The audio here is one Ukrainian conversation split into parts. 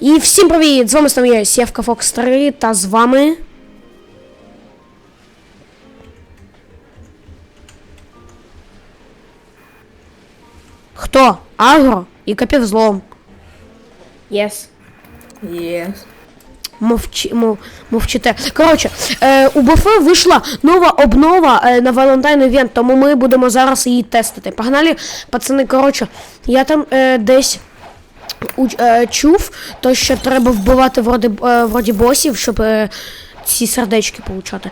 І всім привіт! З вами знову я Сєвка Фокс 3 та з вами. Хто? Агро і Капівзлом. Yes. Yes. Мовчи, мов, мовчите. Коротше, е, у БФ вийшла нова обнова е, на Valentine Event, тому ми будемо зараз її тестити. Погнали, пацани, коротше, я там е, десь чув, то що треба вбивати вроді, е, вроді босів, щоб е, ці сердечки получати.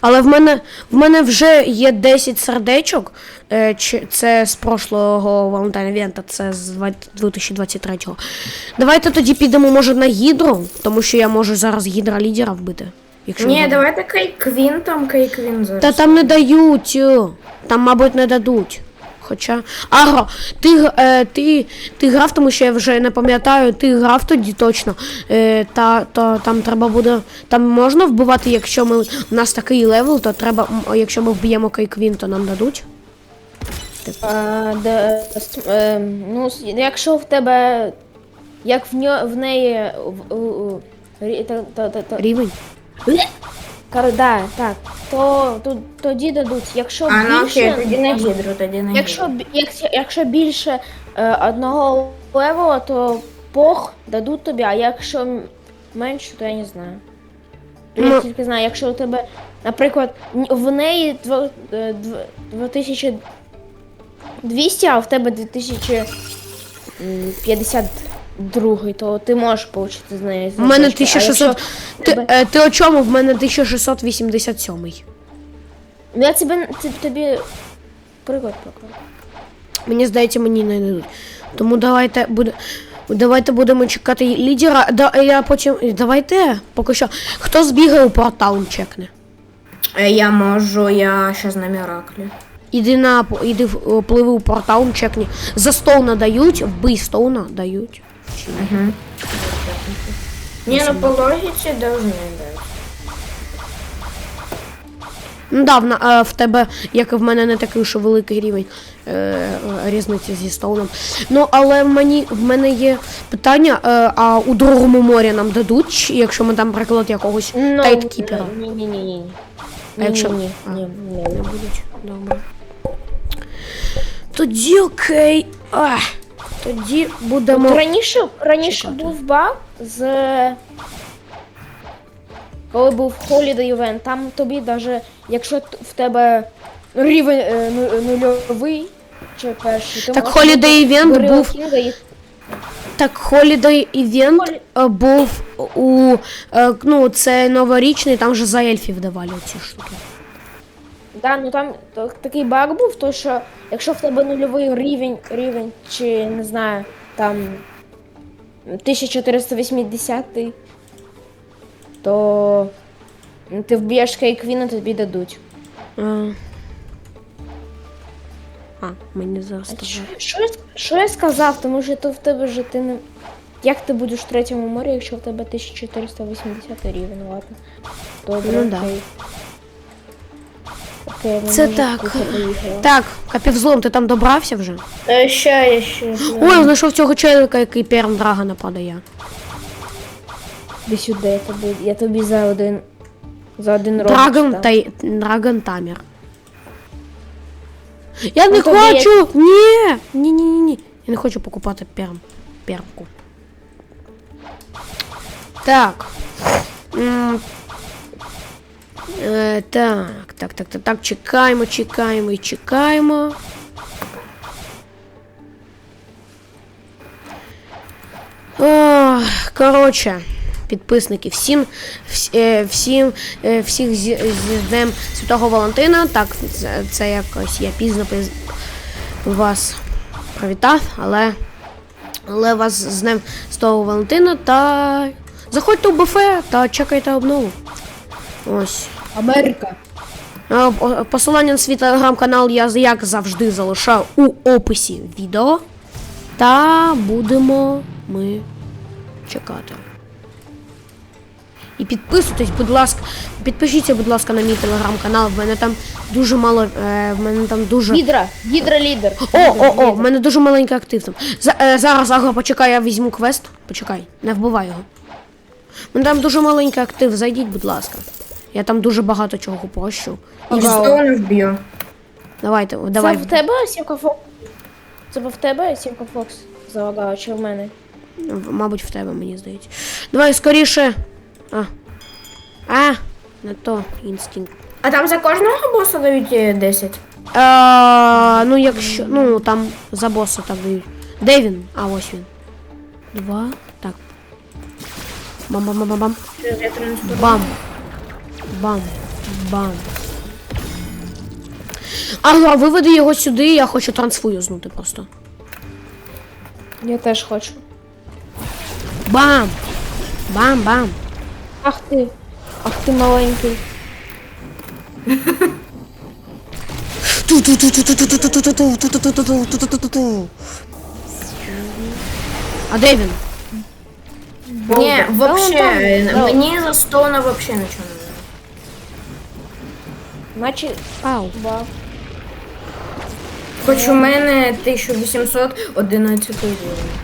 Але в мене, в мене вже є 10 сердечок. Е, це з прошлого Valentine Event, це з 2023-го. Давайте тоді підемо, може, на гідру, тому що я можу зараз гідра лідера вбити. Якщо Ні, давайте Кейквін там Кейквін зараз. Та там не дають. е, Там, мабуть, не дадуть. Хоча. Агро, ти, е, ти, ти грав, тому що я вже не пам'ятаю, ти грав тоді точно. Е, та, то там треба буде. Там можна вбивати, якщо ми. У нас такий левел, то треба. Якщо ми вб'ємо Кейквін, то нам дадуть. А, де, е, ну, якщо в тебе, як в, ньо, в неї, в, у- рі- та, та, та, та, Рівень. Кар- да, так, то, то тоді дадуть. Якщо А ну більше, окей, тоді не гідру, тоді не якщо, гідру. бі- якщо, якщо більше е, одного левела, то пох дадуть тобі, а якщо м- менше, то я не знаю. То Ну. я тільки знаю, якщо у тебе, наприклад, н- в неї дво- е, дв- 2200, а в тебе 2052, то ти можеш отримати з неї. У мене 1600. якщо Ти, тебе- е, ти о чому? В мене 1687. Ну, Я тебе т- тобі приклад покажу. Мені здається, мені не дадуть. Тому давайте буде. Давайте будемо чекати лідера. Да, я потім. Давайте поки що. Хто збігає у портал чекне? Е, Я можу, я ще на Міраклі. Іди на по- іди в- о, пливи у портал, чекні. За стоуна дають, вбий стоуна дають. Угу. Ні, ну по логіці должны дати. Ну да, в, на- е, в тебе, як і в мене, не такий що великий рівень е, різниці зі стоуном. Ну, але в мені в мене є питання, е, а у другому морі нам дадуть, чи якщо ми там приклад якогось Ну, тайткіпера. Ні, ні, ні, ні. А якщо- ні, а. ні, ні, Не будуть. Добре. Тоді окей. Ах, тоді будемо. От раніше, раніше чекати. був баг з. Коли був Holiday Event, там тобі даже, якщо в тебе рівень ну- нульовий чи перший, то Так, можна Holiday Event Gorilla був- і- Так, Holiday Event Холі- е, був у. е, ну, це новорічний, там же за ельфів давали ці штуки. Да, ну там такий баг був, то що якщо в тебе нульовий рівень, рівень чи не знаю, там 1480, то ти вб'єш кейквіна, тобі дадуть. А, а мені зараз Що, сказали. що, я, що я сказав, тому що то в тебе вже ти не. Як ти будеш в третьому морі, якщо в тебе 1480 рівень, ладно. Добре, Ну да. окей. Ми Це так. поїхали. Так, Капівзлом, ти там добрався вже? Е, Ще, я ще. Ой, знайшов цього челика, який перм драгона падає. Іди сюди, я тобі, я тобі за один. За один рок. Драгон та Драгон Тамер. Я не Ну, тобі хочу! Ні! Ні, ні, ні, ні. Я не хочу покупати перм. Пермку. Так. Е, так, так, так, так, так, чекаємо, чекаємо і чекаємо. Коротше, підписники, всім, вс- е, всім, е, всіх з Днем Святого Валентина. Так, це, якось я пізно вас привітав, але, але вас з Днем Святого Валентина та заходьте в буфе та чекайте обнову. Ось. Америка. Посилання на свій телеграм-канал я як завжди залишаю у описі відео. Та будемо ми чекати. І підписуйтесь, будь ласка. Підпишіться, будь ласка, на мій телеграм-канал. В мене там дуже мало. Е, в мене там дуже. Гідра, гідра лідер. О, о, о, в мене дуже маленький актив там. За, е, зараз, Агро, почекай, я візьму квест. Почекай, не вбивай його. У мене там дуже маленький актив, зайдіть, будь ласка. Я там дуже багато чого прощу. І що не вб'ю. Давайте, о, Це в тебе Сівка Фокс? Це в тебе Сівка Фокс залагала, чи в мене? Мабуть, в тебе, мені здається. Давай скоріше. А. А, не то інстинкт. А там за кожного боса дають е, 10. Е, ну, якщо. Ну, там за боса так дають. Де він? А, ось він. Два. Так. Бам-бам-бам-бам. Бам. Бам. Бам. Ага, виведи його сюди, я хочу трансфу юзнути просто. Я теж хочу. Бам! Бам-бам. Ах ти. Ах ти маленький. А де він? Ні, вообще, е, мені за стона вообще нічого не. Наче Ау. бав. Хоч у мене 1811 рівень.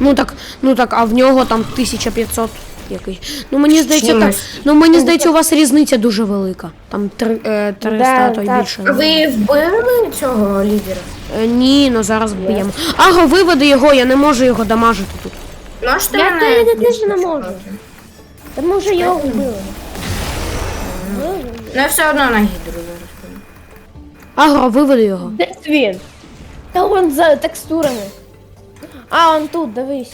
Ну так, ну так, а в нього там 1500 якийсь. Ну мені здається, так. чимось. Ну мені здається, у вас різниця дуже велика. Там три, е, 300, Да, то й так. більше. Ви вбили цього лідера? Е, ні, ну зараз б'ємо. Ага, виведи його, я не можу його дамажити тут. Можете Я мене теж не можу. Та ми вже його вбили. Ну я все одно на гідру зараз. піду. Агро, виведи його. Де він? Та вон за текстурами. А, он тут, дивись.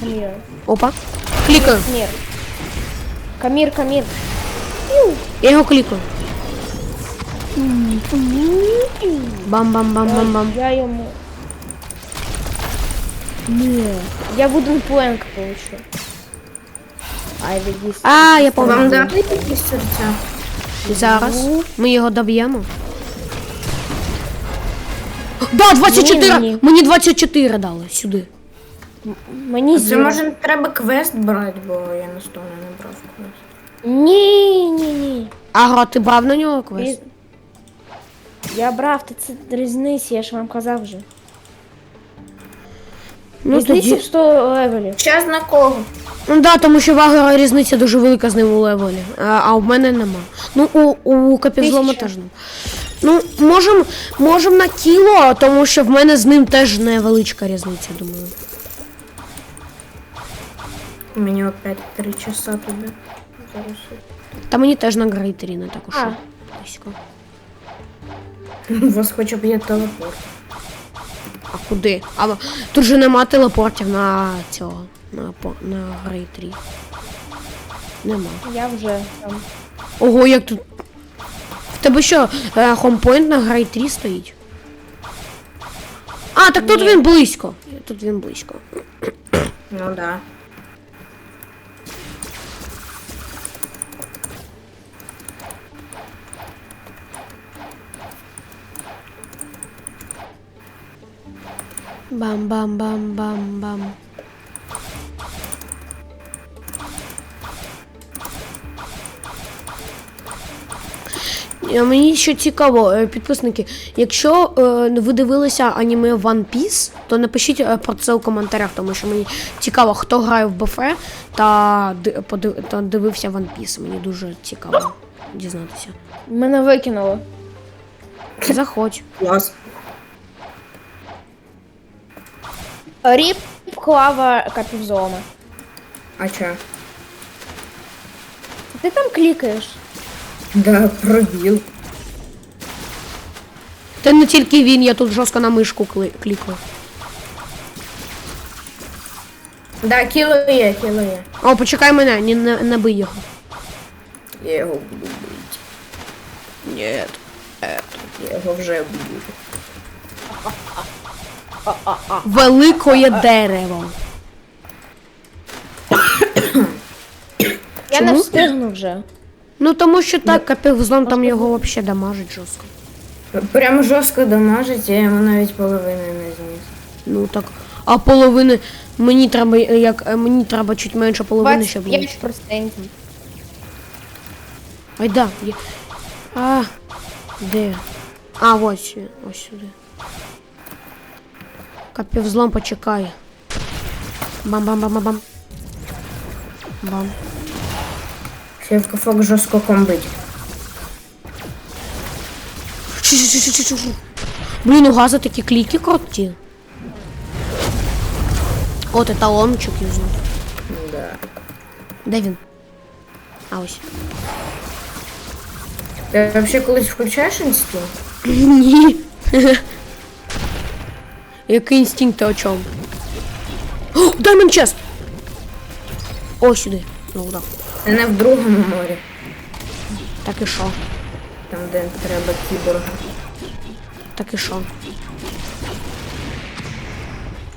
Камір. Опа. Клікаю. Камір. Камір, камір. Я його клікаю. Бам-бам-бам-бам-бам. Я йому. Ні. Я вуден планк получу. А, я Вам дати якісь серця? Зараз. Ми його доб'ємо. Да, 24! Ні, ні. Мені 24 дали сюди. Мені Це зіро. може треба квест брати, бо я на стона не брав квест. Ні, ні, ні. Агро, ти брав на нього квест? Я брав, та це різниця, я ж вам казав вже. Ну, різниця тоді... в 100 левелів. Час на кого? Ну да, тому що в Агро різниця дуже велика з ним у левелі, а, а в мене нема. Ну, у, у Капізлома теж нема. Ну, можем, можем на кіло, тому що в мене з ним теж невеличка різниця, думаю. Мені опять три часа туди. Зараз. Та мені теж на грейтері не так уж близько. У вас хоча б є телепорт. А куди? А тут же нема телепортів на цього. На, по- на грейтері. Нема. Я вже там. Ого, як тут. В тебе що, е, хомпойнт на грей 3 стоїть? А, так тут Ні. він близько. Тут він близько. Ну да. Бам-бам-бам-бам-бам. Е, Мені ще цікаво, е, підписники, якщо е, ви дивилися аніме One Piece, то напишіть е, про це у коментарях, тому що мені цікаво, хто грає в БФ та, та дивився One Piece. Мені дуже цікаво дізнатися. Мене викинуло. Заходь. Клас. Ріп клава капівзона. А чо? Ти там клікаєш. Да, пробіл. Та не тільки він, я тут жорстко на мишку кли- клікаю. Да, кіло є, кіло є. О, почекай мене, не, не, не бий його. Я його буду бити. Ні. Я його вже б'ю. Великое дерево. Я не Чому? встигну вже. Ну тому що так, капівзон там його взагалі дамажить жорстко. Прям жорстко дамажить, я йому навіть половини не зніс. Ну так. А половини. Мені треба як е, мені треба чуть менше половини, щоб влучити. 25%. Ай да. Є. А, де? А, ось, ось сюди. Капівзлом почекає. Бам-бам-бам-бам-бам. Бам. Сівка фок жорстко комбить. Блін, у газа такі кліки круті. От еталончик юзну. Да. Де він? А ось. Ти взагалі колись включаєш інстинкт? Ні. Який інстинкт ти о чому? О, Diamond Chest! О, сюди. Ну, так. Це не в другому морі, Так і що? там де треба кіборга. Так і що?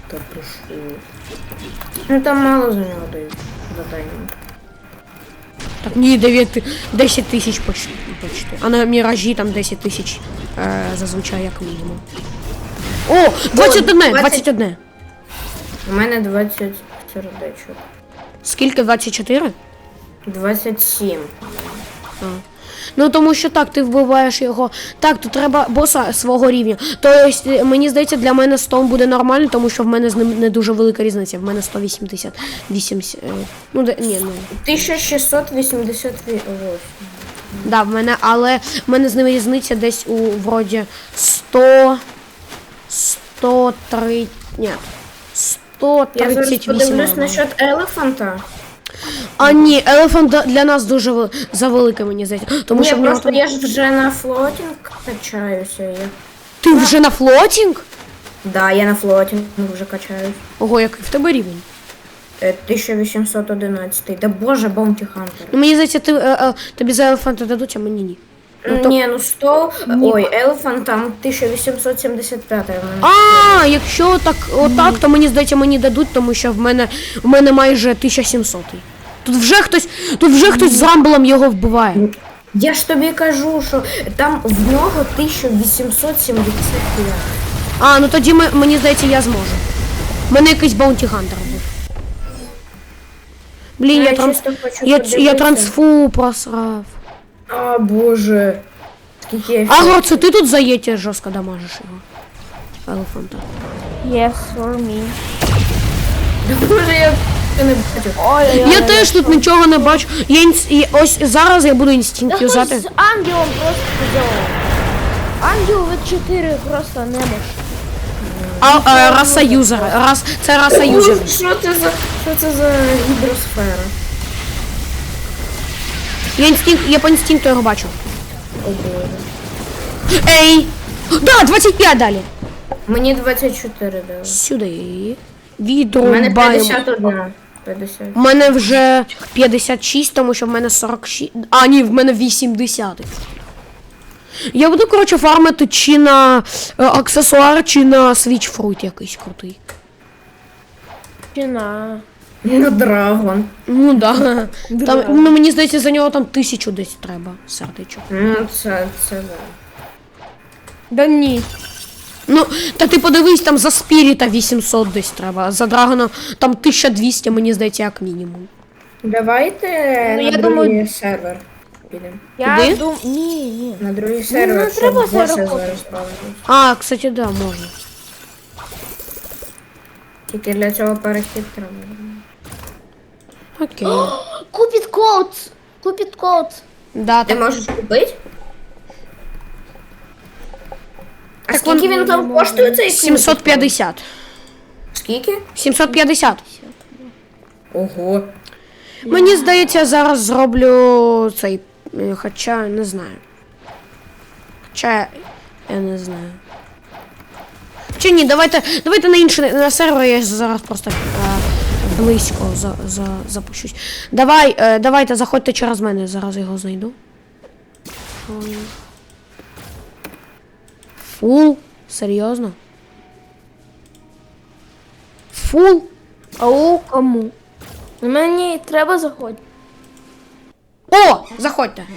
Та пишу. Ну там мало за нього дають задання. Так ні, 9, 10 тисяч почти, почти. А на міражі там 10 тисяч е, зазвичай як мінімум. О, 21, 21. У мене 20 сердечок. Скільки 24? 27. Ну тому що так, ти вбиваєш його. Так, то треба боса свого рівня. Тобто, мені здається, для мене 100 буде нормально, тому що в мене з ним не дуже велика різниця. В мене 180. 80, е, ну, де, ні, ну. 1688. Да, в мене, але в мене з ним різниця десь у вроді 100, 103, ні, Я зараз 138. подивлюсь насчет елефанта. А ні, елефант для нас дуже вел- завеликий, мені здається. Тому Ні, що в нього просто там... я ж вже на флотінг качаюся. Я... Ти вже на флотінг? Да, я на флотінг вже качаюсь. Ого, який в тебе рівень? Е, 1811. Да боже, Баунті Хантер. Ну, мені здається, ти, е, е, тобі за елефанта дадуть, а мені ні. Ну, Ні, ну 100. Ой, Елефант там 1875. у. А, якщо так, отак, то мені здається, мені дадуть, тому що в мене в мене майже 1700. Тут вже хтось, тут вже хтось з рамблом його вбиває. Я ж тобі кажу, що там в нього 1875. А, ну тоді ми, мені здається, я зможу. У мене якийсь баунті хантер був. Блін, Ну, я, я транс... чисто хочу я, я подивитися. трансфу просрав. А, боже. Скільки я Агро, це ти тут заєті жорстко дамажиш його. Елефанта. Yes, for me. Боже, я це не бачу. Ой, Я теж тут нічого не бачу. Я інс... і ось зараз я буду інстинкт Хтось юзати. з ангелом просто зробив. Ангел від 4 просто не може. А, а раса юзера. Рас... Це раса юзера. Що це за що це за гідросфера? Я інстинкт, я по інстинкту його бачу. Ей! Да, 25 далі. Мені 24 дали. Сюди. У мене Відрубаємо. 51. 50. У мене вже 56, тому що в мене 46. А, ні, в мене 80. Я буду, коротше, фармити чи на е, аксесуар, чи на свіч фрут якийсь крутий. Чина. Ну, драгон. Ну да. Там, ну, мені здається, за нього там тисячу десь треба сердечок. Ну, це, це да. Да ні. Ну, та ти подивись, там за спіріта 800 десь треба, а за драгона там 1200, мені здається, як мінімум. Давайте Ну, на я другий думаю- сервер підемо. Я Куди? дум... Ні, ні. На другий сервер, щоб треба зараз правити. А, кстати, да, можна. Тільки для цього перехід треба. Окей. Купит код. Купит код. Да, Ти так. можеш купити? А Так скільки он- він там коштує цей кліп? 750. Скільки? 750. Ого. Мені здається, зараз зроблю цей. е, Хоча не знаю. Хоча я не знаю. Чи ні, давайте, давайте на інший на сервер я зараз просто е, близько за, за, запущусь. Давай, е, давайте заходьте через мене, зараз його знайду. Фул? Серйозно? Фул? А кому? Мені треба заходити. О! Заходьте.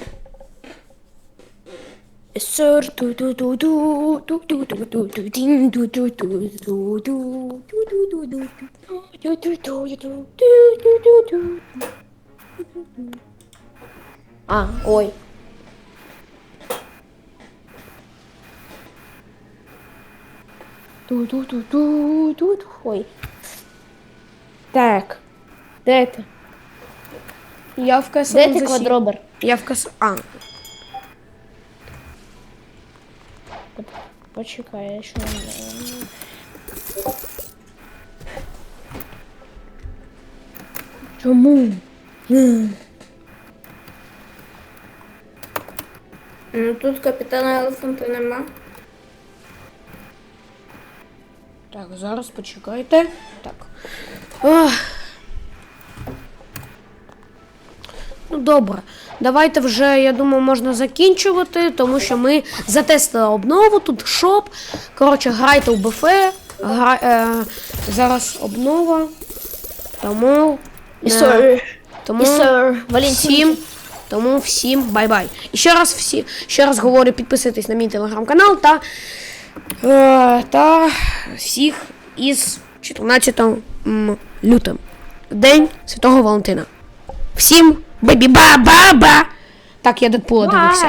Эсэр ту ту ту ту ту ту ту ту ту тин ту ту ту ту ту ту ту ту ту ту ту ту ту ту ту ту А, ой. ту ту ту ту ту ту ой. Так. Де ти? Я в касу. Де ти квадробер? Я в касу. А, Почекай, я ще не. Чому? Ну тут капітана Елефанта нема. так, зараз почекайте. Так. Ох. Ну, добре. Давайте вже, я думаю, можна закінчувати, тому що ми затестили обнову, тут шоп. Коротше, грайте у БФ. Гра... Е... Зараз обнова. Тому. Е, сер. Тому всім, тому всім бай-бай. І ще раз всі, ще раз говорю, підписуйтесь на мій телеграм-канал та, е, та всіх із 14 лютим. День Святого Валентина. Всім бебі-ба-ба-ба! Так, я Дедпула дивився.